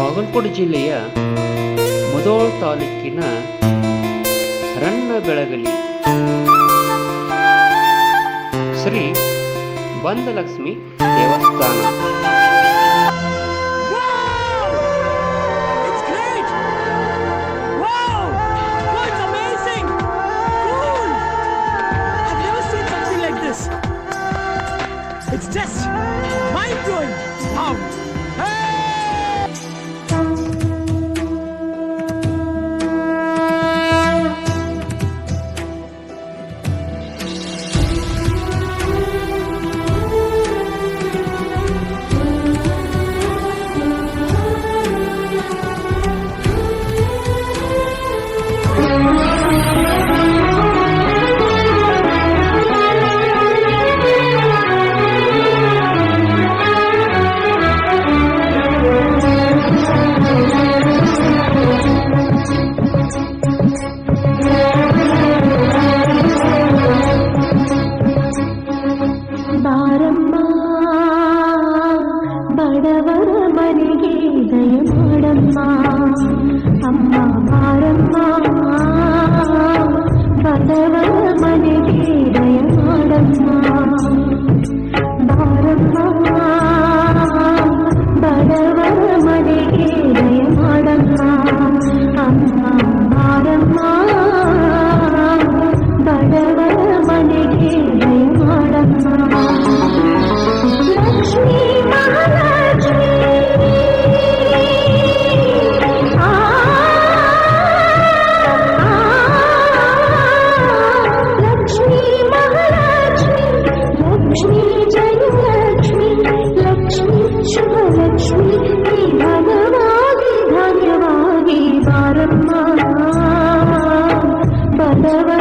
ಬಾಗಲಕೋಟೆ ಜಿಲ್ಲೆಯ ಮುದೋಳ್ ತಾಲೂಕಿನ ರಣ್ಣ ಬೆಳಗಲಿ ಶ್ರೀ ಬಂದಲಕ್ಷ್ಮಿ ದೇವಸ್ಥಾನ. భారమ్మా అమ్మ భారమ్మా బలవ మనకి దయమాడమ్మా ಸರ್ವ